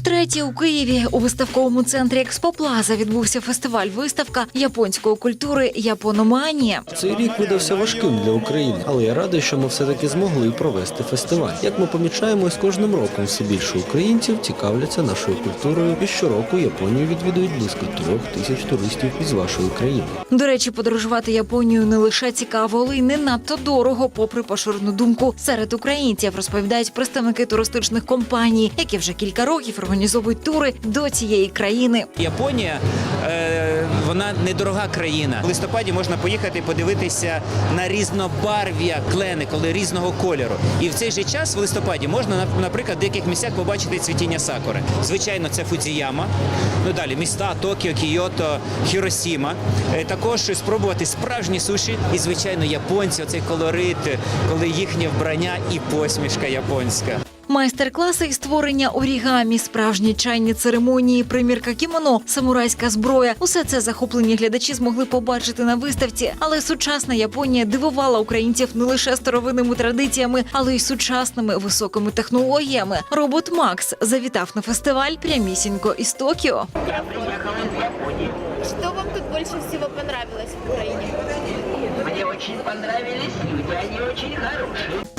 Втретє у Києві у виставковому центрі Експоплаза відбувся фестиваль виставка японської культури Япономанія. Цей рік видався важким для України, але я радий, що ми все-таки змогли провести фестиваль. Як ми помічаємо, з кожним роком все більше українців цікавляться нашою культурою, і щороку Японію відвідують близько трьох тисяч туристів із вашої країни. До речі, подорожувати Японію не лише цікаво, але й не надто дорого, попри поширену думку серед українців, розповідають представники туристичних компаній, які вже кілька років організовують тури до цієї країни. Японія е, вона недорога країна. В листопаді можна поїхати і подивитися на різнобарв'я клени, коли різного кольору. І в цей же час в листопаді можна, нап- наприклад, в деяких місцях побачити цвітіння сакури. Звичайно, це Фудзіяма. Ну далі міста Токіо, Кіото, Хіросіма. Е, також спробувати справжні суші і, звичайно, японці. Оцей колорит, коли їхнє вбрання і посмішка японська. Майстер-класи із створення орігамі, справжні чайні церемонії, примірка кімоно, самурайська зброя. Усе це захоплені глядачі змогли побачити на виставці. Але сучасна Японія дивувала українців не лише старовинними традиціями, але й сучасними високими технологіями. Робот Макс завітав на фестиваль прямісінько із Токіо. Что вам тут больше всего понравилось в Украине? Мне очень понравились люди, они очень хорошие.